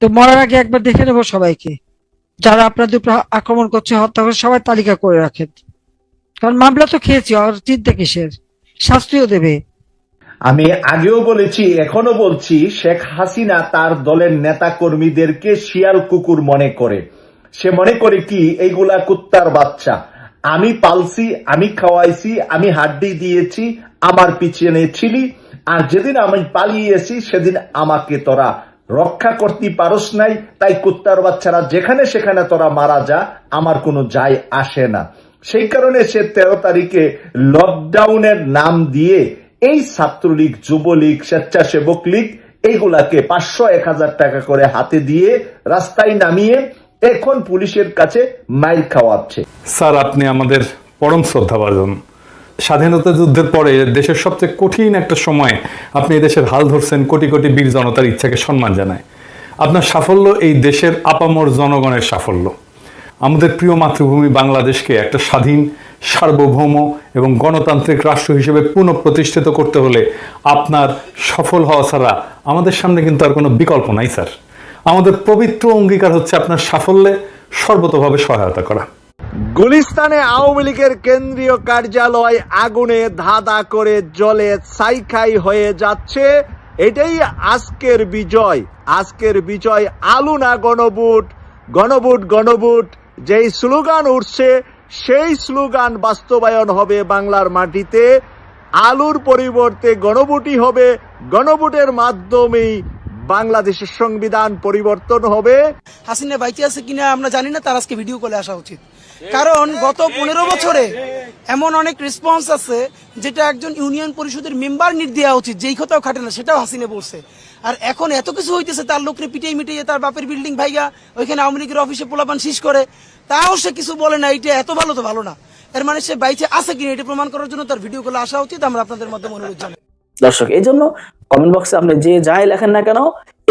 তো মরার আগে একবার দেখে নেব সবাইকে। যারা আপনাদের উপর আক্রমণ করছে, হত্যা করছে সবাই তালিকা করে রাখেন। কারণ মামলা তো খেয়েছি, আর চিন্তা কিসের? শাস্তিও দেবে। আমি আগেও বলেছি এখনও বলছি, শেখ হাসিনা তার দলের নেতা কর্মীদেরকে শিয়াল কুকুর মনে করে। সে মনে করে কি, এইগুলা কুত্তার বাচ্চা। আমি পালছি, আমি খাওয়াইছি, আমি হাড্ডি দিয়েছি, আমার পিছনে ছিলি, আর যেদিন আমি পালিয়েছি, সেদিন আমাকে তোরা রক্ষা করতে পারস নাই, তাই কুত্তার বাচ্চারা যেখানে সেখানে তোরা মারা যা, আমার কোনো যায় আসে না। সেই কারণে সে তেরো তারিখে লকডাউনের নাম দিয়ে এই ছাত্রলীগ, যুবলীগ, স্বেচ্ছাসেবক লীগ এইগুলাকে পাঁচশো এক হাজার টাকা করে হাতে দিয়ে রাস্তায় নামিয়ে এখন পুলিশের কাছে মাইল খাওয়াচ্ছে। স্যার, আপনি আমাদের পরম শ্রদ্ধাভাজন। স্বাধীনতা যুদ্ধের পরে দেশের সবচেয়ে কঠিন একটা সময়ে আপনি দেশের হাল ধরছেন, কোটি কোটি বীর জনতার ইচ্ছাকে সম্মান জানায়। আপনার সাফল্য এই দেশের আপামর জনগণের সাফল্য। আমাদের প্রিয় মাতৃভূমি বাংলাদেশকে একটা স্বাধীন, সার্বভৌম এবং গণতান্ত্রিক রাষ্ট্র হিসেবে পুনঃপ্রতিষ্ঠিত করতে হলে আপনার সফল হওয়া ছাড়া আমাদের সামনে কিন্তু আর কোনো বিকল্প নাই, স্যার। আমাদের পবিত্র অঙ্গীকার হচ্ছে আপনার সাফল্যে সর্বতভাবে সহায়তা করা। গুলিস্তানে আওয়ামী লীগের কেন্দ্রীয় কার্যালয় আগুনে ধাঁধা করে জলে সাইখাই হয়ে যাচ্ছে। এটাই আজকের বিজয়। আজকের বিজয় আলু না গণভোট গণভোট গণভোট। যেই স্লোগান উঠছে, সেই স্লোগান বাস্তবায়ন হবে বাংলার মাটিতে। আলুর পরিবর্তে গণভোটই হবে। গণভোটের মাধ্যমেই বাংলাদেশের সংবিধান পরিবর্তন হবে। হাসিনা বাইচে আছে কিনা আমরা জানি না, তার আজকে ভিডিও কলে আসা উচিত। কারণ গত পনেরো বছরে এমন অনেক রেসপন্স আছে, যেটা একজন ইউনিয়ন পরিষদের মেম্বার নিট দেওয়া উচিত, যেই কথাও খাটে না, সেটাও হাসিনে বলছে। আর এখন এত কিছু হইতেছে, তার লোকরে পিটিয়ে মিটিয়ে তার বাপের বিল্ডিং ভাইগা, ওইখানে আওয়ামী লীগের অফিসে পোলাপান শীষ করে, তাও সে কিছু বলে না এটা এত ভালো তো ভালো না। এর মানে সে বাইচে আছে কিনা, এটা প্রমাণ করার জন্য তার ভিডিও কলে আসা উচিত, আমরা আপনাদের মাধ্যমে অনুরোধ জানাই। দর্শক এই জন্য কমেন্ট বক্সে আপনি যে যাই লেখেন না কেন,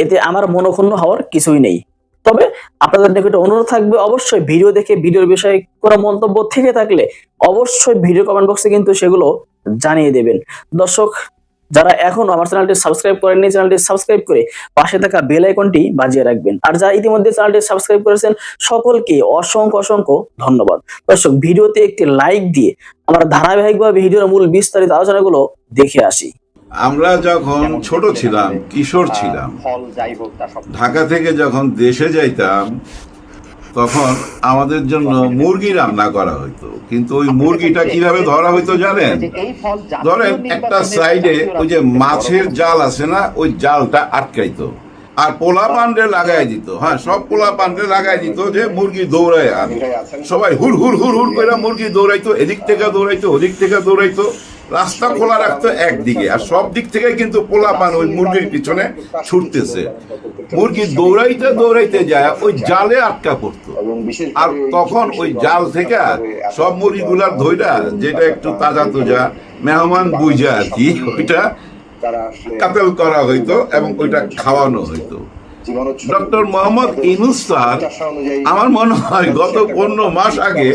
এতে আমার মনক্ষুণ্ণ হওয়ার কিছুই নেই। তবে আপনাদের নিকট অনুরোধ থাকবে, অবশ্যই ভিডিও দেখে ভিডিওর বিষয়ে কোনো মন্তব্য থেকে থাকলে অবশ্যই ভিডিও কমেন্ট বক্সে কিন্তু সেগুলো জানিয়ে দেবেন। দর্শক, যারা এখন আমার চ্যানেলটি সাবস্ক্রাইব করেননি, চ্যানেলটি সাবস্ক্রাইব করে পাশে থাকা বেল আইকনটি বাজিয়ে রাখবেন। আর যারা ইতিমধ্যে চ্যানেলটি সাবস্ক্রাইব করেছেন, সকলকে অসংখ্য অসংখ্য ধন্যবাদ। দর্শক, ভিডিওতে একটি লাইক দিয়ে আমরা ধারাবাহিকভাবে ভিডিওর মূল বিস্তারিত আলোচনাগুলো দেখে আসি। আমরা যখন ছোট ছিলাম কিশোর ছিলাম ঢাকা থেকে যখন দেশে যাইতাম তখন আমাদের জন্য মুরগি রান্না করা হইতো। কিন্তু ওই মুরগিটা কীভাবে ধরা হইতো জানেন? ধরেন একটা সাইডে ওই যে মাছের জাল আছে না ওই জালটা আটকাইতো। আর পোলা পান্ডে লাগাই দিত। হ্যাঁ সব পোলা পান্ডে লাগাই দিত যে মুরগি দৌড়ায় আর সবাই হুর হুর হুর হুর করে মুরগি দৌড়াইতো, এদিক থেকে দৌড়াইতো, ওদিক থেকে দৌড়াইতো, রাস্তা খোলা রাখতো একদিকে। আর সব দিক থেকে কিন্তু পোলা পান ওই মুরগির পিছনে ছুটতেছে। মুরগি দৌড়াইতে দৌড়াইতে যায়, ওই জালে আটকা পড়তো। আর তখন ওই জাল থেকে সব মুরগিগুলার ধইরা, যেটা একটু তাজা তোজা মেহমান বুঝা আর কি, ওইটা কাতেল করা হইতো এবং ওইটা খাওয়ানো হইতো। ডক্টর মোহাম্মদ ইনুস স্যার আমার মনে হয় গত পনেরো মাস আগে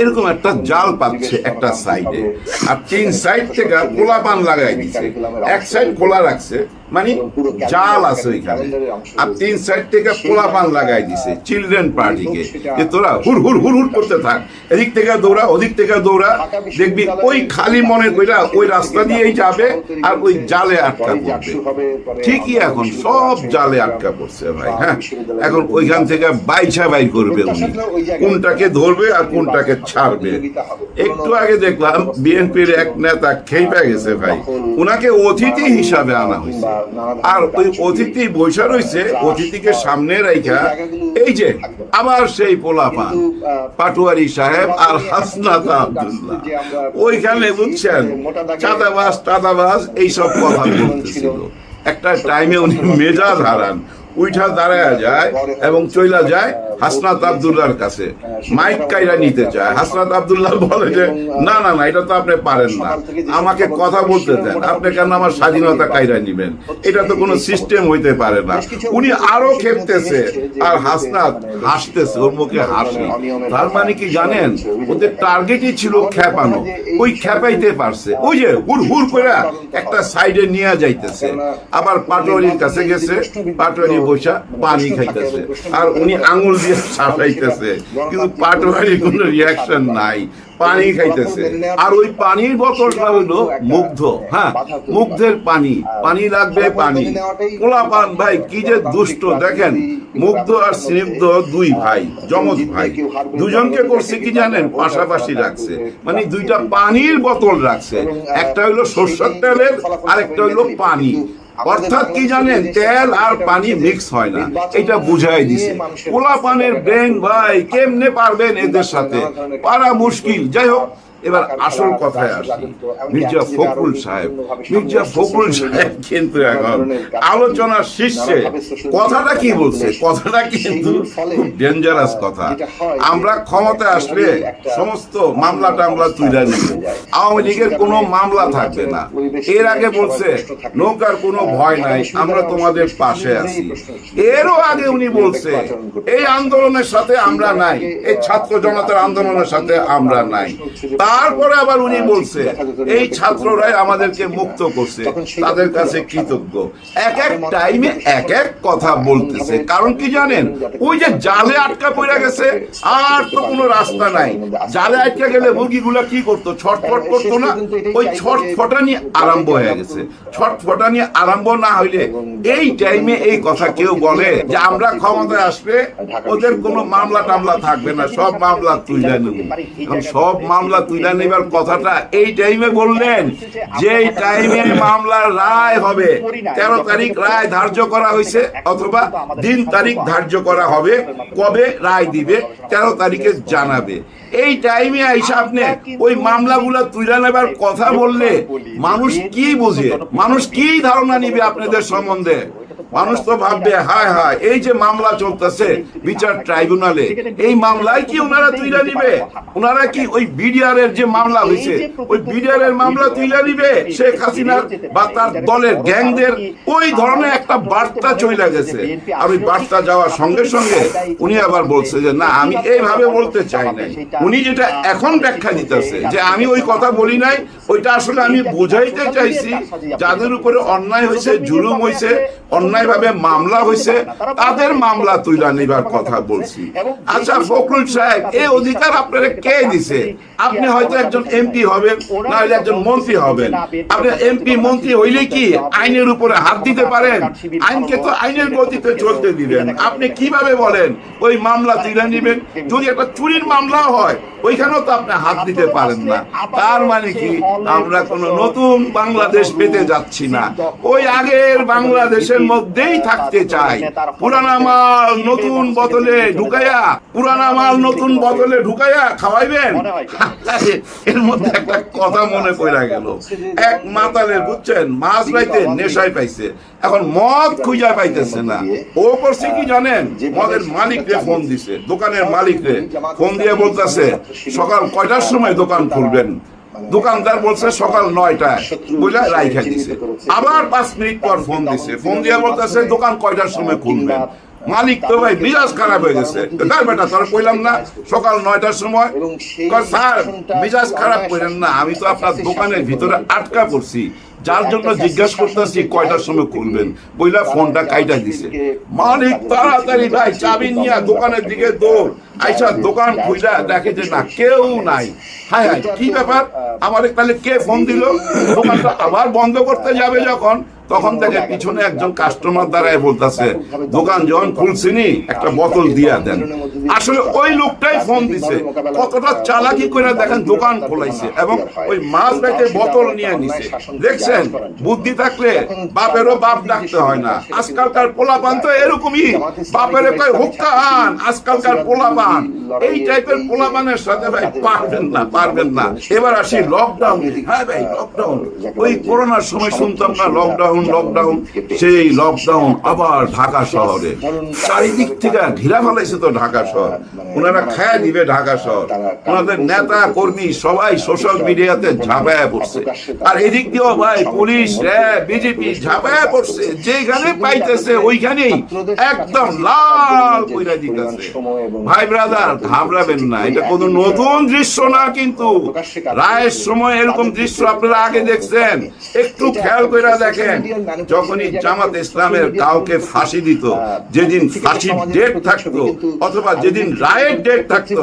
এরকম একটা জাল পাচ্ছে একটা সাইডে। আর তিন সাইড থেকে কোলা পান লাগাই দিচ্ছে এক সাইড খোলা রাখছে। মানে জাল আছে ওইখানে। আর তিন সাইড থেকে পোলা পান লাগাই দিছে চিলড্রেন পার্টিকে যে তোরা হুর হুর হুর হুর করতে থাক এদিক থেকে দৌড়া ওদিক থেকে দৌড়া দেখবি ওই খালি মনে কইরা ওই রাস্তা দিয়েই যাবে আর ওই জালে আটকা পড়বে। ঠিকই এখন সব জালে আটকা পড়ছে ভাই হ্যাঁ? এখন ওইখান থেকে বাইছা বাই করবে উনি। কোনটাকে ধরবে আর কোনটাকে ছাড়বে? একটু আগে দেখলাম বিএনপির এক নেতা খেপে গেছে ভাই। ওনাকে অতিথি হিসাবে আনা হয়েছে। আর ওই অতিথি বৈশা রয়েছে, অতিথিকে সামনে রাইখা, এই যে আবার সেই পোলাপা পাটুয়ারি সাহেব আর হাসনাত আব্দুল্লাহ। ওইখানে বুঝছেন চাঁদাবাস টাদাবাস এইসব কথা বলতেছিল। একটা টাইমে উনি মেজাজ হারান, উইঠা দাঁড়ায় যায় এবং চইলা যায় হাসনাত আবদুল্লাহর কাছে। মাইক কাইরা নিতে চায়। হাসনাত আবদুল্লাহ বলে যে, না না না, এটা তো আপনি পারেন না। আমাকে কথা বলতে দেন। আপনি কেন আমার স্বাধীনতা কাইরা নিবেন? এটা তো কোনো সিস্টেম হইতে পারে না। উনি আরও খেপতেছে। আর হাসনাত হাসতেছে, ওর মুখে হাসি। তার মানে কি জানেন? ওদের টার্গেটই ছিল খেপানো। ওই খেপাইতে পারছে। ওই যে হুর হুর করে একটা সাইডে নিয়ে যাইতেছে। আবার পাটোয়ারির কাছে গেছে, পাটোয়ারি বসা পানি খাইতেছে। আর উনি আঙুল কিন্তু কোনো রিয়াকশন নাই। পানি খাইতেছে। আর ওই পানির বোতলটা হলো মুগ্ধ হ্যাঁ? মুগ্ধের পানি। পানি লাগবে পানি। ভাই, কি যে দুষ্ট, দেখেন, মুগ্ধ আর স্নিগ্ধ দুই ভাই, যমজ ভাই। দুজনকে করছে কি জানেন? পাশাপাশি রাখছে। মানে দুইটা পানির বোতল রাখছে। একটা হইল সর্ষের তেলের আর একটা হইল পানি। অর্থাৎ কি জানেন, তেল আর পানি মিক্স হয় না। এটা বুঝাই দিছে। পোলা পানের ব্রেন ভাই, কেমনে পারবেন এদের সাথে? পারা মুশকিল। যাই হোক এবার আসল কথায় আসি। মির্জা ফখরুল সাহেব মির্জা ফখরুল সাহেব কিন্তু এখন আলোচনার শীর্ষে। কথাটা কি বলছে? কথাটা কিন্তু খুব ডেঞ্জারাস কথা। আমরা ক্ষমতায় আসলে সমস্ত মামলা টামলা তুলে নিব। আওয়ামী লীগের কোনো মামলা থাকবে না। এর আগে বলছে নৌকার কোনো ভয় নাই আমরা তোমাদের পাশে আছি। এরও আগে উনি বলছে এই আন্দোলনের সাথে আমরা নাই। এই ছাত্র জনতার আন্দোলনের সাথে আমরা নাই। তারপরে আবার উনি বলছে এই ছাত্ররাই আমাদেরকে মুক্ত করছে তাদের কাছে কৃতজ্ঞ। এক এক টাইমে এক এক কথা বলতেছে। কারণ কি জানেন? ওই যে জালে আটকা পড়ে গেছে আর তো কোনো রাস্তা নাই। জালে আটকা গেলে মুরগিগুলা কি করতো? ছটফট করতো না? ওই ছটফটানি আরম্ভ হয়ে গেছে। ছটফটানি আরম্ভ না হইলে এই টাইমে এই কথা কেউ বলে যে আমরা ক্ষমতায় আসবে ওদের কোনো মামলা টামলা থাকবে না সব মামলা নেব। এখন সব মামলা তুইলা নেবার কথাটা এই টাইমে বললেন যে টাইমে মামলার রায় হবে তেরো তারিখ রায় ধার্য করা হয়েছে অথবা দিন তারিখ ধার্য করা হবে কবে রায় দিবে তেরো তারিখে জানাবে। এই টাইমে আইসা আপনি ওই মামলাগুলো তুলে নেবার কথা বললে মানুষ কি বুঝে? মানুষ কি ধারণা নিবে আপনাদের সম্বন্ধে? মানুষ তো ভাববে হায় হায় এই যে মামলা চলতেছে বিচার ট্রাইব্যুনালে এই মামলায় কি ওনারা তুইলা নিবে? ওনারা কি ওই বিডিআর এর যে মামলা হয়েছে ওই বিডিআর এর মামলা তুইলা নিবে? শেখ হাসিনার বা তার দলের গ্যাংদের ওই ধরনের একটা বার্তা চলে গেছে। আর ওই বার্তা যাওয়ার সঙ্গে সঙ্গে উনি আবার বলছে যে না আমি এইভাবে বলতে চাই নাই। উনি যেটা এখন ব্যাখ্যা দিতেছে যে আমি ওই কথা বলি নাই ওইটা আসলে আমি বুঝাইতে চাইছি যাদের উপরে অন্যায় হয়েছে জুলুম হয়েছে অন্যায়ভাবে মামলা হয়েছে তাদের মামলা তুইলা নিবার কথা বলছি আচ্ছা ফখরুল সাহেব এই অধিকার আপনারা কে দিছে? আপনি হয়তো একজন এমপি হবেন না হলে একজন মন্ত্রী হবেন। আপনি এমপি মন্ত্রী হইলে কি আইনের উপরে হাত দিতে পারেন? আইনকে তো আইনের গতিতে চলতে দিবেন। আপনি কীভাবে বলেন ওই মামলা তুলে নিবেন? যদি একটা চুরির মামলা হয় ওইখানেও তো আপনি হাত দিতে পারেন না। তার মানে কি, আমরা কোন নতুন বাংলাদেশ পেতে যাচ্ছি না। ওই আগের বাংলাদেশের মধ্যেই থাকতে চাই। পুরানা মাল নতুন বোতলে ঢুকাইয়া পুরানা মাল নতুন বোতলে ঢুকাইয়া খাওয়াইবেন? এর মধ্যে একটা কথা মনে পড়ে গেল। এক মাতালের, বুঝছেন? মাছ পাইতে নেশায় পাইছে। এখন মদ খুঁজা পাইতেছে না। ও করছে কি জানেন? মদের মালিকরে ফোন দিছে। দোকানের মালিকরে। ফোন দিয়ে বলতেছে সকাল কয়টার সময় দোকান খুলবেন? দোকানদার বলছে সকাল নয়টায়। বুঝলে? রাইখা দিছে। আবার পাঁচ মিনিট পর ফোন দিছে। ফোন দিয়ে বলতেছে দোকান কয়টার সময় খুলবেন? মালিক তো ভাই মিজাজ খারাপ হয়ে গেছে। তার বেটা তোর কইলাম না সকাল নয়টার সময়। স্যার মিজাজ খারাপ করেন না আমি তো আপনার দোকানের ভিতরে আটকা পড়ছি। যার জন্য জিজ্ঞাসা করতেছি কয়টার সময় খুলবেন? বইলা ফোনটা কাইটা দিছে। মালিক তাড়াতাড়ি ভাই চাবি নিয়ে দোকানের দিকে দৌড়। আইসা দোকান খুইলা দেখে যে না কেউ নাই। হায় হায় কি ব্যাপার? আমার তাহলে কে ফোন দিল? দোকানটা আবার বন্ধ করতে যাবে যখন? তখন থেকে পিছনে একজন কাস্টমার দাঁড়ায় বলতেছে, দোকান যখন খুলছিনি, একটা বোতল দিয়া দেন। আসলে ওই লোকটাই ফোন দিছে। কতটা চালাকি করে দেখেন দোকান খোলাইছে এবং ওই মাছ ব্যাগে বোতল নিয়ে নিছে। দেখছেন, বুদ্ধি থাকলে বাপেরও বাপ ডাকতে হয় না। আজকালকার পোলাপান তো এরকমই। বাপের কয় হুক্কা আন আজকালকার পোলাপান। এই টাইপের পোলাপানের সাথে ভাই পারবেন না পারবেন না। এবার আসি লকডাউন হ্যাঁ ভাই লকডাউন ওই করোনার সময় শুনতাম না লকডাউন লকডাউন সেই লকডাউন আবার ঢাকা শহরে। চারিদিক থেকে ঘিরা ফেলাইছে তো ঢাকা শহর। ওনারা খায়া দিবে ঢাকা শহর। ওনাদের নেতা, কর্মী সবাই সোশ্যাল মিডিয়াতে ঝাঁপায়া পড়ছে। আর এদিক দিয়েও ভাই পুলিশ বিজেপি ঝাঁপায়া পড়ছে। যেখানে পাইতেছে ওইখানেই একদম লাল কইরা দিতেছে। ভাই ব্রাদার ঘাবড়াবেন না। এটা কোনো নতুন দৃশ্য না কিন্তু রায়ের সময় এরকম দৃশ্য আপনারা আগে দেখছেন। একটু খেয়াল করে দেখেন। যখনই জামাত ইসলামের কাউকে ফাঁসি দিত যেদিন ফাঁসির ডেট থাকতো অথবা যেদিন রায়ের ডেট থাকতো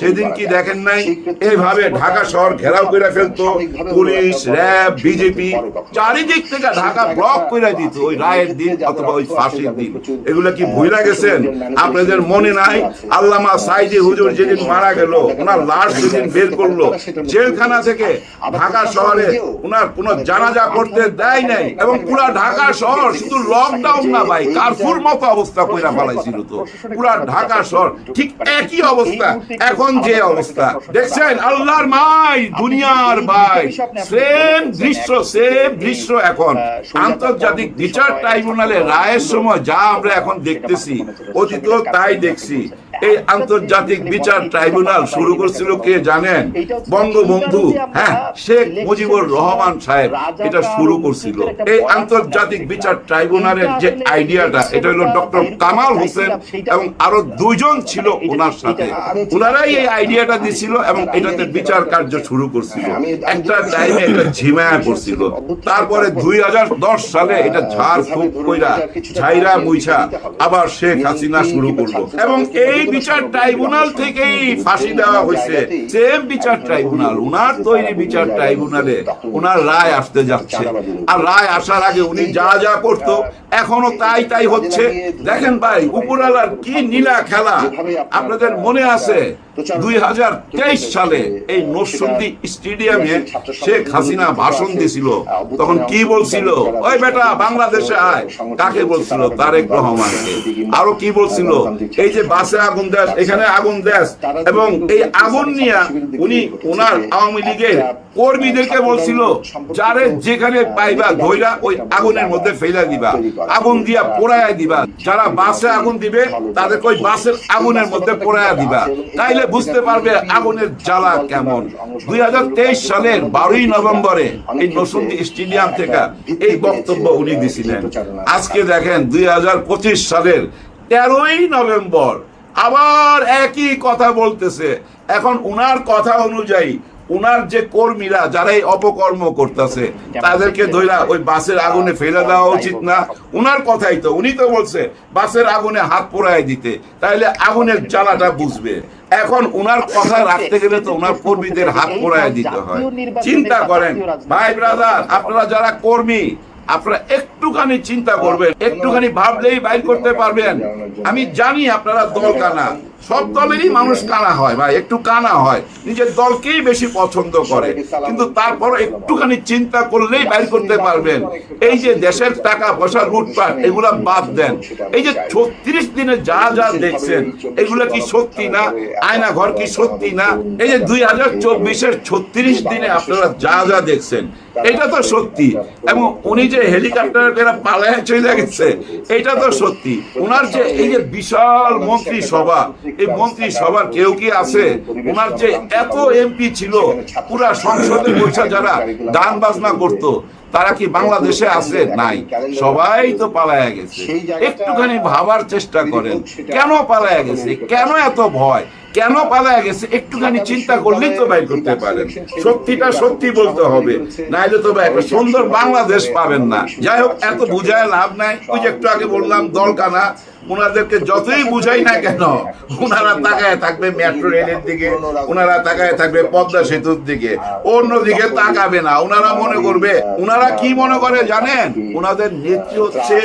সেদিন কি দেখেন নাই এইভাবে ঢাকা শহর ঘেরাও করে ফেলতো পুলিশ র্যাব বিজেপি চারিদিক থেকে ঢাকা ব্লক করে দিত ওই রায়ের দিন অথবা ওই ফাঁসির দিন। এগুলো কি ভুলে গেছেন? আপনাদের মনে নাই? আল্লামা সাইদি হুজুর যেদিন মারা গেল ওনার লাশ যেদিন বের করল জেলখানা থেকে ঢাকা শহরে ওনার কোন জানাজা করতে দেয় নাই এবং পুরা ঢাকা শহর শুধু লকডাউন না ভাই কারফুর মতো অবস্থা কইরা ফেলাইছিল তো। পুরা ঢাকা শহর, ঠিক একই অবস্থা, এখন যে অবস্থা। দেখছেন? আল্লাহর মাই, দুনিয়ার ভাই। সেম দৃশ্য সেম দৃশ্য এখন। আন্তর্জাতিক বিচার ট্রাইব্যুনালে রায়ের সময় যা আমরা এখন দেখতেছি অতীত তাই দেখছি। এই আন্তর্জাতিক বিচার ট্রাইব্যুনাল শুরু করছিল কে জানেন? বঙ্গবন্ধু। হ্যাঁ শেখ মুজিবুর রহমান সাহেব এটা শুরু করছিল। এই আন্তর্জাতিক বিচার ট্রাইব্যুনালের যে আইডিয়াটা, এটা হলো ডক্টর কামাল হোসেন এবং আরও দুইজন ছিল ওনার সাথে। ওনারাই এই আইডিয়াটা দিছিল এবং এটাতে বিচার কার্য শুরু করছিল। একটা টাইমে এটা ঝিমায়া করছিল। তারপরে দুই হাজার দশ সালে এটা ঝাড় ফুক কইরা ঝাইরা মুইছা আবার শেখ হাসিনা শুরু করল। এবং এই বিচার ট্রাইব্যুনাল থেকেই ফাঁসি দেওয়া হয়েছে। সেম বিচার ট্রাইব্যুনাল, উনার তৈরি বিচার ট্রাইব্যুনালে উনার রায় আসতে যাচ্ছে। আর রায় আসার আগে উনি যা যা করত, এখনও তাই তাই হচ্ছে। দেখেন ভাই উপরালার কি নীলা খেলা। আপনাদের মনে আছে, দুই হাজার তেইশ সালে এই নরসিংদী স্টেডিয়ামে শেখ হাসিনা ভাষণ দিছিল। তখন কি বলছিল? ওই বেটা, বাংলাদেশে আয়। কাকে বলছিল? তারেক রহমানকে। আরও কি বলছিল? এই যে বাসে আগুন দেশ এখানে আগুন দেশ। এবং এই আগুন নিয়ে উনি ওনার আওয়ামী লীগের কর্মীদেরকে বলছিল যারে যেখানে পাইবা ধইরা ওই আগুনের মধ্যে ফেলা দিবা। আগুন দিয়া পোড়ায়া দিবা। যারা বাসে আগুন দিবে তাদেরকে ওই বাসের আগুনের মধ্যে পোড়ায়া দিবা। তাইলে বুঝতে পারবে আগুনের জ্বালা কেমন। দুই হাজার তেইশ সালের বারোই নভেম্বরে এই নসুন্দি স্টেডিয়াম থেকে এই বক্তব্য উনি দিছিলেন। আজকে দেখেন দুই হাজার পঁচিশ সালের তেরোই নভেম্বর আবার একই কথা বলতেছে। এখন উনার কথা অনুযায়ী উনার যে কর্মীরা যারা এই অপকর্ম করতেছে তাদেরকে ধইরা ওই বাসের আগুনে ফেলে দেওয়া উচিত না। উনার কথাই তো উনি তো বলছে বাসের আগুনে হাত পোড়ায় দিতে তাইলে আগুনের জ্বালাটা বুঝবে। এখন উনার কথা রাখতে গেলে তো উনার কর্মীদের হাত পোড়ায় দিতে হয়। চিন্তা করেন ভাই ব্রাদার আপনারা যারা কর্মী আপনারা একটুখানি চিন্তা করবেন একটুখানি ভাবলেই বাইর করতে পারবেন। আমি জানি আপনারা দল কানা সব দলেরই মানুষ কানা হয়, ভাই, একটু কানা হয়। নিজের দলকেই বেশি পছন্দ করে। কিন্তু তারপর একটুখানি চিন্তা করলেই বাইর করতে পারবেন। এই যে দেশের টাকা পয়সা লুটপাট, এগুলা বাদ দেন। এই যে ছত্রিশ দিনে যা যা দেখছেন, এগুলা কি সত্যি না? আয়না ঘর কি সত্যি না? এই যে দুই হাজার চব্বিশের ছত্রিশ দিনে আপনারা যা যা দেখছেন, এটা তো সত্যি। এবং উনি যে হেলিকপ্টার পালায় চলে গেছে, এটা তো সত্যি। ওনার যে এই যে বিশাল মন্ত্রী সভা এই মন্ত্রী সভার কেউ কি আছে? ওনার যে এত এমপি ছিল, পুরা সংসদে বসে যারা গান বাজনা করতো, তারা কি বাংলাদেশে আছে? নাই। সবাই তো পালায়া গেছে। একটুখানি ভাবার চেষ্টা করেন। কেন পালায়া গেছে? কেন এত ভয়? কেন পালায়া গেছে? একটুখানি চিন্তা করলেই তো বাইর করতে পারেন। সত্যিটা সত্যি বলতে হবে। নাইলে তো ভাই একটা সুন্দর বাংলাদেশ পাবেন না। যাই হোক, এত বুঝায় লাভ নাই। ওই যে একটু আগে বললাম, দলকানা। ওনাদেরকে যতই বুঝাই না কেন, ওনারা তাকায় থাকবে মেট্রো রেলের দিকে, ওনারা তাকায় থাকবে পদ্মা সেতুর দিকে অন্য দিকে তাকাবে না। ওনারা মনে করবে, ওনারা কি মনে করে জানেন? ওনাদের নেত্রী হচ্ছে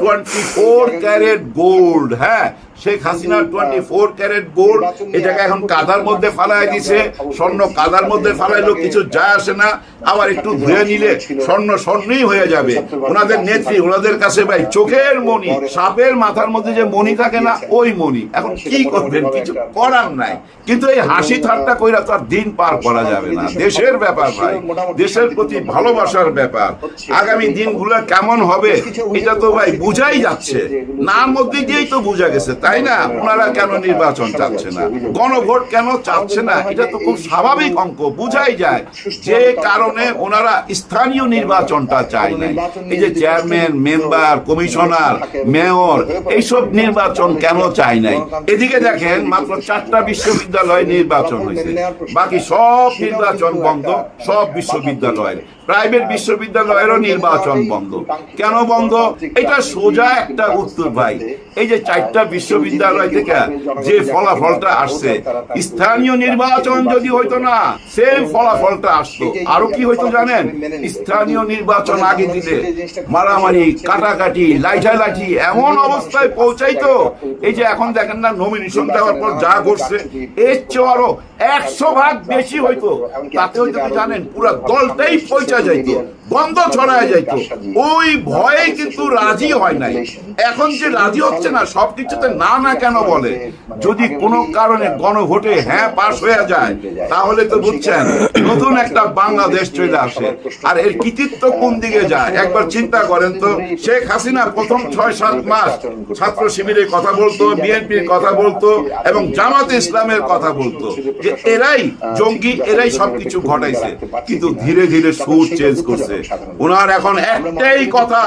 টোয়েন্টি ফোর ক্যারেট গোল্ড হ্যাঁ? Sheikh Hasina twenty four carat gold, এটাকে এখন কাদার মধ্যে ফালাই দিছে, স্বর্ণ কাদার মধ্যে ফালাইলো কিছু যায় আসে না। আবার একটু ধুয়ে নিলে স্বর্ণ স্বর্ণই হয়ে যাবে। ওনাদের নেত্রী, ওনাদের কাছে ভাই, চোখের মণি, সাপের মাথার মধ্যে যে মণি থাকে না ওই মণি। এখন কি করবেন? কিছু করার নাই। কিন্তু এই হাসি ঠাট্টা কইরা তো আর দিন পার করা যাবে না। দেশের ব্যাপার ভাই। দেশের প্রতি ভালোবাসার ব্যাপার। আগামী দিনগুলো কেমন হবে এটা তো ভাই বুঝাই যাচ্ছে। নার মধ্যে দিয়েই তো বোঝা গেছে তাই না? ওনারা কেন নির্বাচন চাচ্ছে না? গণভোট কেন চাচ্ছে না? এটা তো খুব স্বাভাবিক অঙ্ক বুঝাই যায়। যে কারণে ওনারা স্থানীয় নির্বাচনটা চায় না এই যে চেয়ারম্যান মেম্বার কমিশনার মেয়র এইসব নির্বাচন কেন চাই নাই? এদিকে দেখেন মাত্র চারটা বিশ্ববিদ্যালয় নির্বাচন হয়েছে। বাকি সব নির্বাচন বন্ধ, সব বিশ্ববিদ্যালয়ের। প্রাইভেট বিশ্ববিদ্যালয়েরও নির্বাচন বন্ধ। কেন বন্ধ? এটা সোজা একটা উত্তর ভাই। এই যে চারটা বিশ্ববিদ্যালয় থেকে যে ফলাফলটা আসছে, স্থানীয় নির্বাচন যদি হইতো না, সেম ফলাফলটা আসতো। আরও কি হইতো জানেন? স্থানীয় নির্বাচন আগে দিলে মারামারি, কাটাকাটি লাইঠালাঠি এমন অবস্থায় পৌঁছাইতো। এই যে এখন দেখেন না নমিনেশন দেওয়ার পর যা ঘটছে, এর চেয়ে আরও একশো ভাগ বেশি হইতো। তাতে হইতো জানেন? পুরো দলটাই পৌঁছা যাইতো গন্ধ ছড়ায় যাইতো। ওই ভয়ে কিন্তু রাজি হয় নাই। এখন যে রাজি হচ্ছে না সবকিছুতে না না কেন বলে? যদি কোনো কারণে গণভোটে হ্যাঁ পাশ হয়ে যায়, তাহলে তো বুঝছেন, নতুন একটা বাংলাদেশ চলে আসে। আর এর কৃতিত্ব কোন দিকে যায়? একবার চিন্তা করেন তো, শেখ হাসিনা প্রথম ছয় সাত মাস ছাত্র শিবিরের কথা বলতো, বিএনপির কথা বলতো এবং জামাত ইসলামের কথা বলতো। যে এরাই জঙ্গি, এরাই সবকিছু ঘটাইছে। কিন্তু ধীরে ধীরে সুর চেঞ্জ করছে। ওনার এখন একটাই কথা।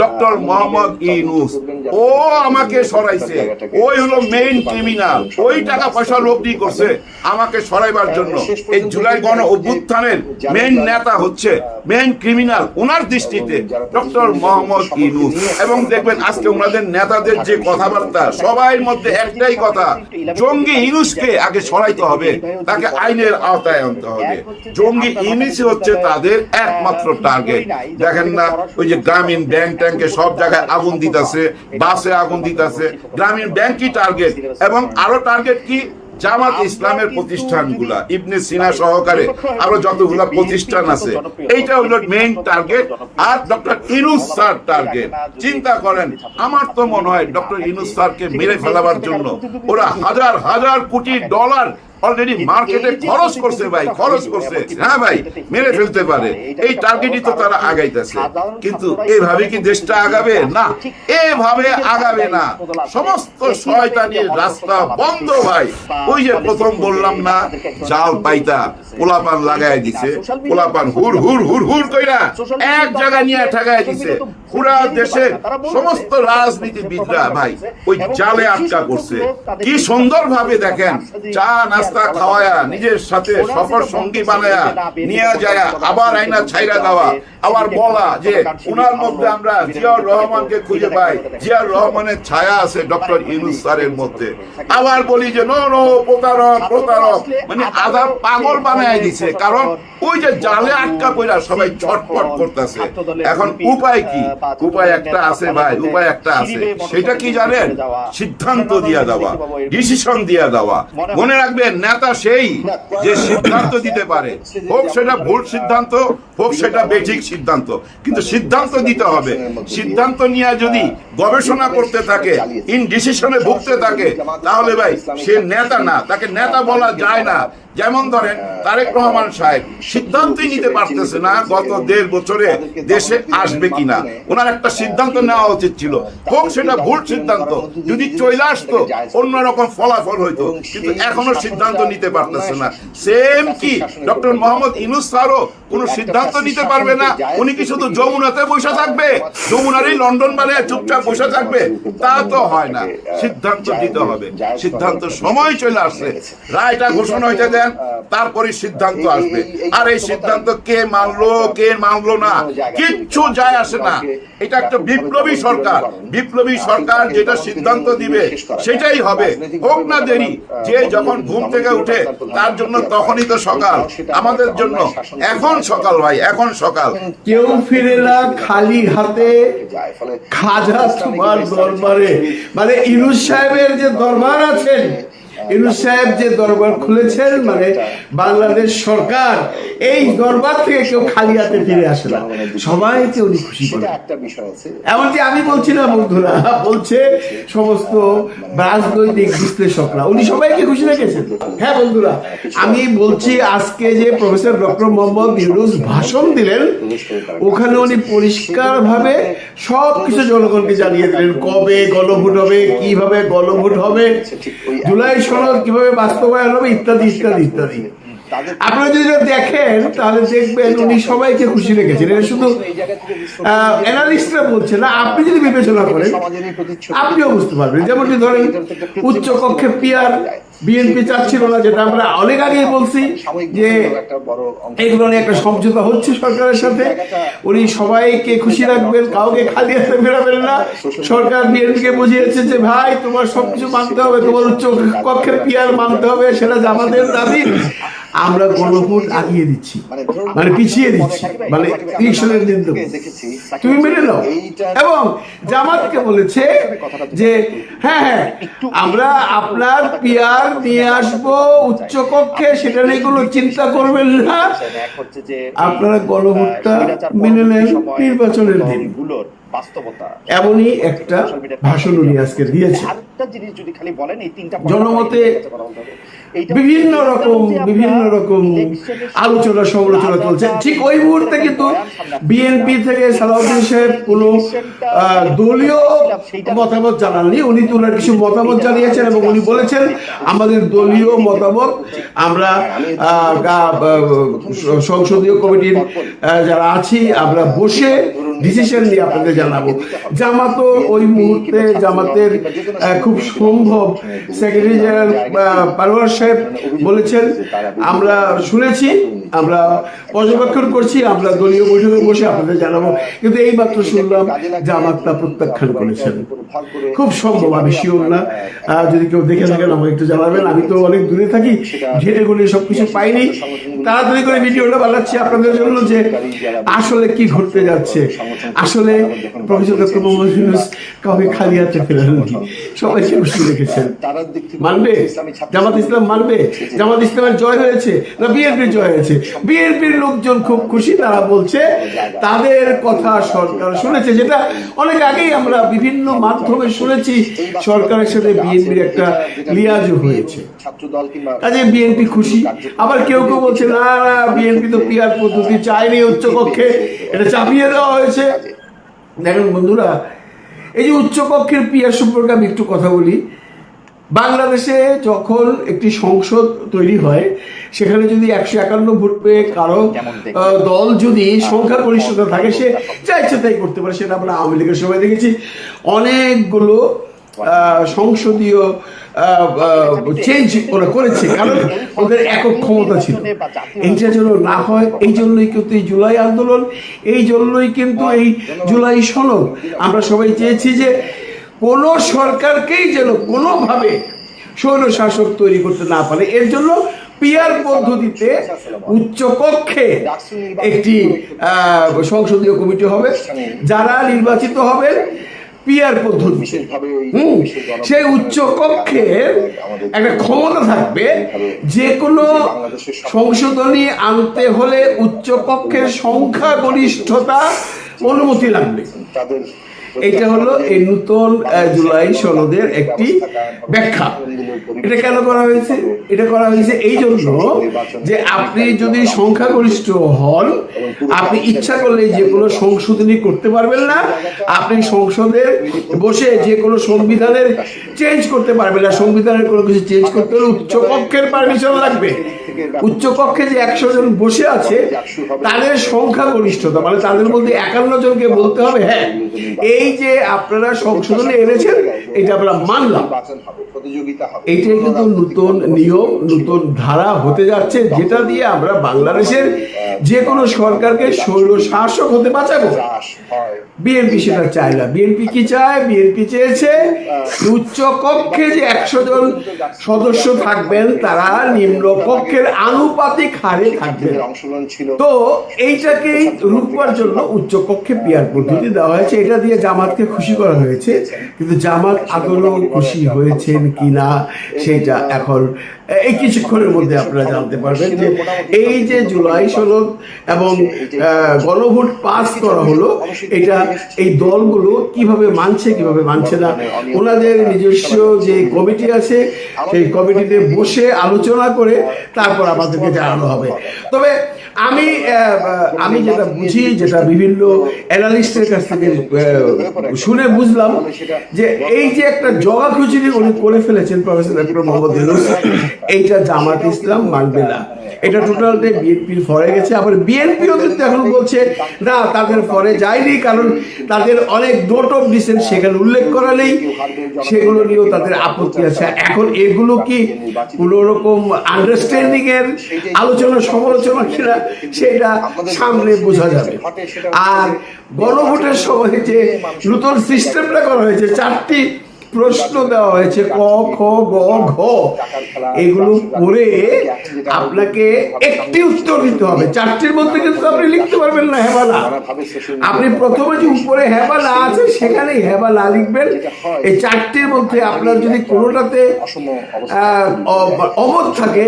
ডক্টর মোহাম্মদ ইউনুস ও আমাকে সরাইছে। ওই হলো মেইন ক্রিমিনাল ওই টাকা পয়সা লব্ধি করছে আমাকে সরাইবার জন্য। এই জুলাই গণ অভ্যুত্থানের মেইন নেতা হচ্ছে মেইন ক্রিমিনাল ওনার দৃষ্টিতে ডক্টর মোহাম্মদ ইউনুস এবং দেখবেন আজকে ওনাদের নেতাদের যে কথাবার্তা, সবাই মধ্যে একটাই কথা, জঙ্গি ইউনুসকে আগে সরাইতে হবে, তাকে আইনের আওতায় আনতে হবে। জঙ্গি ইউনুসই হচ্ছে তাদের একমাত্র টার্গেট দেখেন না, ওই যে গ্রামীণ ব্যাংক ট্যাঙ্কে সব জায়গায় আগুন দিতেছে, বাসে আগুন দিতেছে, গ্রামীণ ব্যাংকই টার্গেট এবং আরও টার্গেট কি? জামাত ইসলামের প্রতিষ্ঠানগুলা। ইবনে সিনা সহকারে আরও যতগুলা প্রতিষ্ঠান আছে, এইটা হলো মেইন টার্গেট আর ডক্টর ইনুস স্যার টার্গেট চিন্তা করেন, আমার তো মনে হয় ডক্টর ইনুস স্যারকে মেরে ফেলাবার জন্য ওরা হাজার হাজার কোটি ডলার অলরেডি মার্কেটে খরচ করছে ভাই খরচ করছে। হ্যাঁ ভাই মেরে ফেলতে পারে। এই টার্গেটই তো তারা আগাইতেছে। কিন্তু এইভাবে কি দেশটা আগাবে? না এভাবে আগাবে না। সমস্ত শয়তানির রাস্তা বন্ধ ভাই। ওই যে প্রথম বললাম না জাল পাইতা পোলাপান লাগাই দিছে। পোলাপান হুর হুর হুর হুর কইরা এক জায়গা নিয়ে ঠেকাই দিছে। পুরা দেশের সমস্ত রাজনীতিবিদরা ভাই ওই জালে আটকা করছে। কি সুন্দর ভাবে দেখেন চা নাস্তা খাওয়ায়া নিজের সাথে সফর সঙ্গী বানায়া নিয়ে যায় আবার আইনা ছাইরা দেওয়া। আবার বলা যে উনার মধ্যে আমরা জিয়াউর রহমানকে খুঁজে পাই। জিয়াউর রহমানের ছায়া আছে ডক্টর ইউনুস স্যারের মধ্যে। আবার বলি যে নো নো প্রতারক প্রতারক। মানে আধা পাগল বানায় দিছে কারণ ওই যে জালে আটকা পড়া সবাই ছটপট করতেছে এখন উপায় কি উপায় একটা আছে ভাই উপায় একটা আছে সেটা কি জানেন সিদ্ধান্ত দিয়া দেওয়া ডিসিশন দিয়া দেওয়া মনে রাখবেন নেতা সেই যে সিদ্ধান্ত দিতে পারে হোক সেটা ভুল সিদ্ধান্ত হোক সেটা বেঠিক সিদ্ধান্ত কিন্তু সিদ্ধান্ত দিতে হবে সিদ্ধান্ত নিয়ে যদি গবেষণা করতে থাকে ইন ডিসিশনে ভুগতে থাকে তাহলে ভাই সে নেতা না তাকে নেতা বলা যায় না যেমন ধরেন তারেক রহমান সাহেব, সিদ্ধান্তই নিতে পারতেছে না গত দেড় বছরে দেশে আসবে কিনা। ওনার একটা সিদ্ধান্ত নেওয়া উচিত ছিল। হোক সেটা ভুল সিদ্ধান্ত, যদি চলে আসতো, অন্যরকম ফলাফল হইতো। কিন্তু এখনও সিদ্ধান্ত নিতে পারতেছে না। সেম কি? ডক্টর মোহাম্মদ ইনুস স্যারও কোনো সিদ্ধান্ত নিতে পারবে না। উনি কি শুধু যমুনাতে বসে থাকবে? যমুনারই লন্ডন মানে চুপচাপ বসে থাকবে? তা তো হয় না। সিদ্ধান্ত দিতে হবে। সিদ্ধান্ত সময় চলে আসছে। রায়টা ঘোষণা হইতে দেন তারপরে সিদ্ধান্ত আসবে। আর এই সিদ্ধান্ত কে মানলো কে মানলো না কিচ্ছু যায় আসে না। এটা একটা বিপ্লবী সরকার। বিপ্লবী সরকার যেটা সিদ্ধান্ত দিবে সেটাই হবে। হোক না দেরি যে যখন ঘুম থেকে উঠে তার জন্য তখনই তো সকাল। আমাদের জন্য এখন সকাল ভাই এখন সকাল। কেউ ফিরে না খালি হাতে খাজা তোমার দরবারে। মানে ইনুস সাহেবের যে দরবার আছেন ইনুস সাহেব যে দরবার খুলেছেন মানে বাংলাদেশ সরকার এই দরবার থেকে কেউ খালি হাতে ফিরে আসে না। সবাইকে উনি খুশি করে। এমনকি আমি বলছি না বন্ধুরা বলছে সমস্ত রাজনৈতিক বিশ্লেষকরা উনি সবাইকে খুশি রেখেছেন। হ্যাঁ বন্ধুরা আমি বলছি আজকে যে প্রফেসর ডক্টর মোহাম্মদ ইউনুস ভাষণ দিলেন ওখানে উনি পরিষ্কার ভাবে সব কিছু জনগণকে জানিয়ে দিলেন কবে গণভোট হবে কীভাবে গণভোট হবে। জুলাই সনদ কীভাবে বাস্তবায়ন হবে, ইত্যাদি ইত্যাদি ইত্যাদি। আপনারা যদি দেখেন, তাহলে দেখবেন উনি সবাইকে খুশি রেখেছেন। এটা শুধু অ্যানালিস্টরা বলছে না, আপনি যদি বিবেচনা করেন, আপনিও বুঝতে পারবেন। যেমনটি ধরেন উচ্চ কক্ষে পিয়ার বিএনপি চাচ্ছিল না, যেটা আমরা অনেক আগেই বলছি যে এগুলো নিয়ে একটা সমঝোতা হচ্ছে সরকারের সাথে। উনি সবাইকে খুশি রাখবেন, কাউকে খালি হাতে ফেরাবেন না। সরকার বিএনপিকে বুঝিয়েছে যে, ভাই, তোমার সবকিছু মানতে হবে, তোমার উচ্চ কক্ষের পিয়ার মানতে হবে, সেটা জামাতের দাবি। আমরা গণভোট আগিয়ে দিচ্ছি মানে পিছিয়ে দিচ্ছি মানে ইলেকশনের দিন তুমি মেনে নাও। এবং জামাতকে বলেছে যে হ্যাঁ হ্যাঁ আমরা আপনার পিয়ার নিয়ে আসব উচ্চ কক্ষে সেটা নিয়ে কোনো চিন্তা করবেন না। আপনারা গণভোটটা মেনে নেন নির্বাচনের দিন। এমনই একটা ভাষণ উনি আজকে দিয়েছে জনমতে বিভিন্ন রকম বিভিন্ন রকম আলোচনা সমালোচনা চলছে। ঠিক ওই মুহূর্তে কিন্তু বিএনপি থেকে সালাউদ্দিন সাহেব কোনো দলীয় মতামত জানাননি। উনি তো ওনার কিছু মতামত জানিয়েছেন এবং উনি বলেছেন আমাদের দলীয় মতামত আমরা আহ, সংসদীয় কমিটির যারা আছি আমরা বসে ডিসিশন নিয়ে আপনাদের জানাব। জামাতও ওই মুহূর্তে জামাতের খুব সম্ভব। সেক্রেটারি জেনারেল পারওয়ার সাহেব বলেছেন আমরা শুনেছি আমরা পর্যবেক্ষণ করছি আমরা দলীয় বৈঠকে বসে আপনাদের জানাব। কিন্তু এই মাত্র শুনলাম জামাত তা প্রত্যাখ্যান করেছেন। খুব সম্ভব আমি শিওর না। যদি কেউ দেখে থাকেন আমাকে একটু জানাবেন। আমি তো অনেক দূরে থাকি ঘেটে ঘুরে সবকিছু পাইনি। তাড়াতাড়ি করে ভিডিওটা বানাচ্ছি আপনাদের জন্য যে আসলে কি ঘটতে যাচ্ছে। আসলে প্রফেসর ডক্টর মোহাম্মদ কাউকে খালি হাতে ফেরাননি সবাইকে খুশি রেখেছেন। মানবে? জামাত ইসলাম মানবে? জামাত ইসলামের জয় হয়েছে না বিএনপির জয় হয়েছে? বিএনপির লোকজন খুব খুশি তারা বলছে তাদের কথা সরকার শুনেছে যেটা অনেক আগেই আমরা বিভিন্ন মাধ্যমে শুনেছি সরকারের সাথে বিএনপির একটা লিয়াজও হয়েছে। কাজে বিএনপি খুশি। আবার কেউ কেউ বলছে না না বিএনপি তো পিয়ার পদ্ধতি চায়নি উচ্চকক্ষে এটা চাপিয়ে দেওয়া হয়েছে। দেখেন বন্ধুরা এই যে উচ্চকক্ষের পিয়ার সম্পর্কে আমি একটু কথা বলি বাংলাদেশে যখন একটি সংসদ তৈরি হয় সেখানে যদি একশো একান্ন ভোট পেয়ে কারও দল যদি সংখ্যা গরিষ্ঠতা থাকে সে চাইছে ইচ্ছে তাই করতে পারে সেটা আমরা আওয়ামী লীগের সময় দেখেছি। অনেকগুলো সংসদীয় চেঞ্জ ওরা করেছে, কারণ ওদের একক ক্ষমতা ছিল। এইটা যেন না হয়, এই জন্যই কিন্তু এই জুলাই আন্দোলন, এই জন্যই কিন্তু এই জুলাই সনদ। আমরা সবাই চেয়েছি যে কোনো সরকারকেই যেন কোনোভাবে স্বৈর শাসক তৈরি করতে না পারে। এর জন্য পিয়ার পদ্ধতিতে উচ্চকক্ষে একটি সংসদীয় কমিটি হবে, যারা নির্বাচিত হবেন পিয়ার পদ্ধতি। হুম সেই উচ্চ কক্ষে একটা ক্ষমতা থাকবে যে কোনো সংশোধনী আনতে হলে উচ্চ কক্ষের সংখ্যাগরিষ্ঠতা অনুমতি লাগবে। এটা হলো এই নতুন জুলাই সনদের একটি ব্যাখ্যা। এটা কেন করা হয়েছে? এটা করা হয়েছে এই জন্য যে আপনি যদি সংখ্যাগরিষ্ঠ হন, আপনি ইচ্ছা করলে যে কোনো সংশোধনী করতে পারবেন না। আপনি সংসদে বসে যে কোনো সংবিধানের চেঞ্জ করতে পারবেন না। সংবিধানের কোনো কিছু চেঞ্জ করতে হলে উচ্চকক্ষের পারমিশন লাগবে। উচ্চকক্ষে যে একশো জন বসে আছে, তাদের সংখ্যাগরিষ্ঠতা মানে তাদের মধ্যে একান্ন জনকে বলতে হবে হ্যাঁ এই যে আপনারা সংশোধনে এনেছেন, এটা আমরা মানলাম। এইটাই কিন্তু নতুন নিয়ম, নতুন ধারা হতে যাচ্ছে, যেটা দিয়ে আমরা বাংলাদেশের যে কোনো সরকারকে শৈল শাসক হতে বাঁচাবো। বিএনপি সেটা চায় না। বিএনপি কি চায়? বিএনপি চেয়েছে উচ্চ কক্ষে যে একশো জন সদস্য থাকবেন, তারা নিম্ন কক্ষের আনুপাতিক হারে থাকবেন। তো এইটাকেই রুখবার জন্য উচ্চ কক্ষে পিয়ার পদ্ধতি দেওয়া হয়েছে। এটা দিয়ে জামাতকে খুশি করা হয়েছে, কিন্তু জামাত আদৌ খুশি হয়েছেন কিনা সেটা এখন এই কিছুক্ষণের মধ্যে আপনারা জানতে পারবেন যে এই যে জুলাই সনদ এবং গণভোট পাস করা হলো, এটা এই দলগুলো কীভাবে মানছে কীভাবে মানছে না, ওনাদের নিজস্ব যে কমিটি আছে, সেই কমিটিতে বসে আলোচনা করে তারপর আমাদেরকে জানানো হবে। তবে আমি আমি যেটা বুঝি যেটা বিভিন্ন অ্যানালিস্টের কাছ থেকে শুনে বুঝলাম যে এই যে একটা জগা খুচুরি উনি করে ফেলেছেন প্রফেসর ডক্টর মোহাম্মদ ইউনুস এইটা জামাত ইসলাম মানবে না। এটা টোটালটা বিএনপির ফরে গেছে। আবার বিএনপিও কিন্তু এখন বলছে না তাদের ফরে যায়নি কারণ তাদের অনেক নোট অফ ডিসেন্ট সেখানে উল্লেখ করা নেই। সেগুলো নিয়েও তাদের আপত্তি আছে। এখন এগুলো কি কোনো রকম আন্ডারস্ট্যান্ডিং এর আলোচনা সমালোচনা কিনা? সেটা সামনে বোঝা যাবে। আর গণভোটের সময় যে নতুন সিস্টেমটা করা হয়েছে চারটি প্রশ্ন দেওয়া হয়েছে ক খ গ ঘ। এগুলো পড়ে আপনাকে একটি উত্তর দিতে হবে। চারটির মধ্যে কিন্তু আপনি লিখতে পারবেন না হ্যাঁ বা না? আপনি প্রথমে যে উপরে হ্যাঁ বা না আছে সেখানেই হ্যাঁ বা না লিখবেন। এই চারটির মধ্যে আপনার যদি কোনোটাতে আহ, অ- অমত থাকে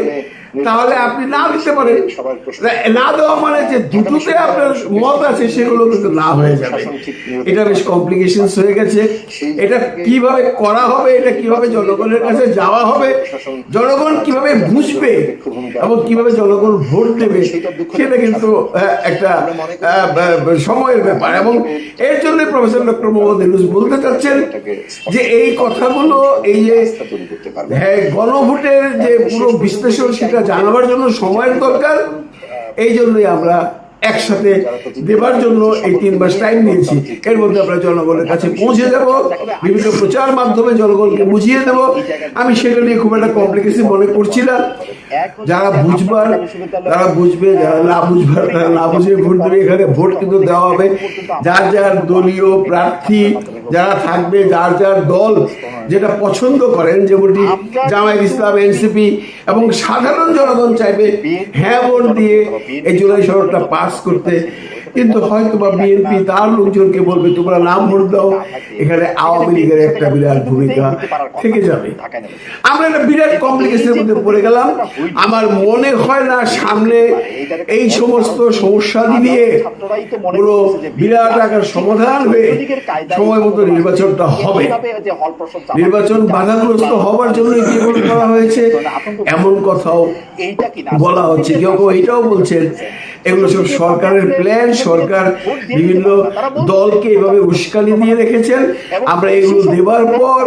তাহলে আপনি না দিতে পারেন। না দেওয়া মানে যে দুটোতে আপনার মত আছে সেগুলো কিন্তু না হয়ে যাবে। এটা বেশ কমপ্লিকেশন হয়ে গেছে। এটা কীভাবে করা হবে এটা কীভাবে জনগণের কাছে যাওয়া হবে জনগণ কীভাবে বুঝবে এবং কীভাবে জনগণ ভোট দেবে সেটা কিন্তু একটা সময়ের ব্যাপার। এবং এর জন্য প্রফেসর ডক্টর মোহাম্মদ ইউনুস বলতে চাচ্ছেন যে এই কথাগুলো এই যে হ্যাঁ গণভোটের যে পুরো বিশ্লেষণ সেটা জানাবার জন্য সময়ের দরকার। এই জন্যই আমরা একসাথে দেবার জন্য এই তিন মাস টাইম নিয়েছি। এর মধ্যে আমরা জনগণের কাছে পৌঁছে যাব বিভিন্ন প্রচার মাধ্যমে জনগণকে বুঝিয়ে দেব। আমি সেটা নিয়ে খুব একটা কমপ্লিকেশন মনে করছি না। যারা বুঝবার তারা বুঝবে, যারা না বুঝবার, তারা না বুঝে ভোট দেবে। এখানে ভোট কিন্তু দেওয়া হবে। যার যার দলীয় প্রার্থী যারা থাকবে, যার যার দল যেটা পছন্দ করেন, যেমনটি জামায়াত ইসলাম, এনসিপি এবং সাধারণ জনগণ চাইবে হ্যাঁ ভোট দিয়ে এই জুলাই শহরটা পাস করতে। কিন্তু হয়তো বা বিএনপি তার লোকজনকে বলবে, তোমরা নাম ভোট দাও। এখানে আওয়ামী লীগের একটা বিরাট ভূমিকা থেকে যাবে। আমরা একটা বিরাট কমপ্লিকেশনের মধ্যে পড়ে গেলাম। আমার মনে হয় না সামনে এই সমস্ত সমস্যা দিয়ে পুরো বিরাট আকার সমাধান হয়ে সময় মতো নির্বাচনটা হবে। নির্বাচন বাধাগ্রস্ত হওয়ার জন্য যেগুলো করা হয়েছে? এমন কথাও বলা হচ্ছে। কেউ কেউ এটাও বলছেন এগুলো সব সরকারের প্ল্যান সরকার বিভিন্ন দলকে এভাবে উস্কানি দিয়ে রেখেছেন। আমরা এগুলো দেবার পর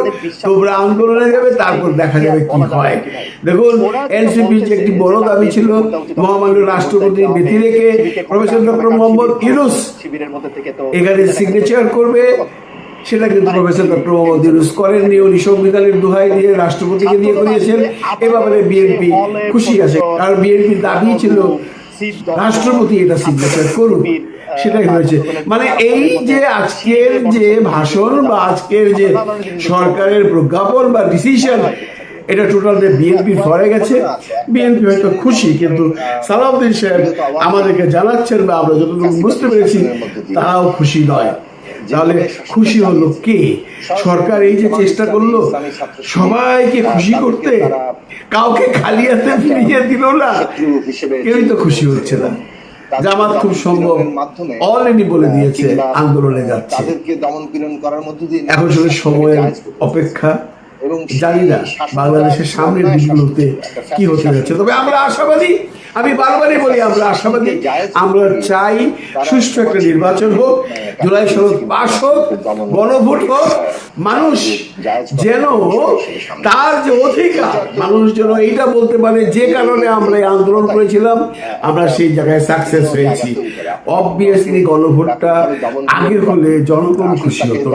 তোমরা আন্দোলনে যাবে তারপর দেখা যাবে কি হয়। দেখুন এনসিপি যে একটি বড় দাবি ছিল মহামান্য রাষ্ট্রপতি ব্যতি রেখে প্রফেসর ডক্টর মোহাম্মদ ইউনুস এখানে সিগনেচার করবে। সেটা কিন্তু প্রফেসর ডক্টর মোহাম্মদ ইউনুস করেননি উনি সংবিধানের দোহাই দিয়ে রাষ্ট্রপতিকে দিয়ে করিয়েছেন। এ ব্যাপারে বিএনপি খুশি আছে কারণ বিএনপির দাবি ছিল রাষ্ট্রপতি এটা সিগনেচার করুন। সেটাই হয়েছে। মানে এই যে আজকের যে ভাষণ বা আজকের যে সরকারের প্রজ্ঞাপন বা ডিসিশন এটা টোটাল বিএনপি ফরে গেছে। বিএনপি হয়তো খুশি কিন্তু সালাউদ্দিন সাহেব আমাদেরকে জানাচ্ছেন বা আমরা যতটুকু বুঝতে পেরেছি তাও খুশি নয়। তাহলে খুশি হলো কে? সরকার এই যে চেষ্টা করল সবাইকে খুশি করতে কাউকে খালি হাতে ফিরিয়ে দিল না। কেউই তো খুশি হচ্ছে না। জামাত খুব সম্ভব। অলরেডি বলে দিয়েছে আন্দোলনে যাচ্ছে। তাদেরকে দমন পীড়ন করার মধ্য দিয়ে এখন শুধু সময়ের অপেক্ষা। এবং জানি না বাংলাদেশের সামনের দিকগুলোতে কি হতে যাচ্ছে। তবে আমরা আশাবাদী আমি বারবারই বলি, আমরা আশাবাদী। আমরা চাই সুষ্ঠু একটা নির্বাচন হোক, জুলাই সনদ পাশ হোক গণভোট হোক। মানুষ যেন তার যে অধিকার, মানুষ যেন এইটা বলতে পারে, যে কারণে আমরা আন্দোলন করেছিলাম, আমরা সেই জায়গায় সাকসেস হয়েছি। অবভিয়াসলি গণভোটটা আগে হলে জনগণ খুশি হতো।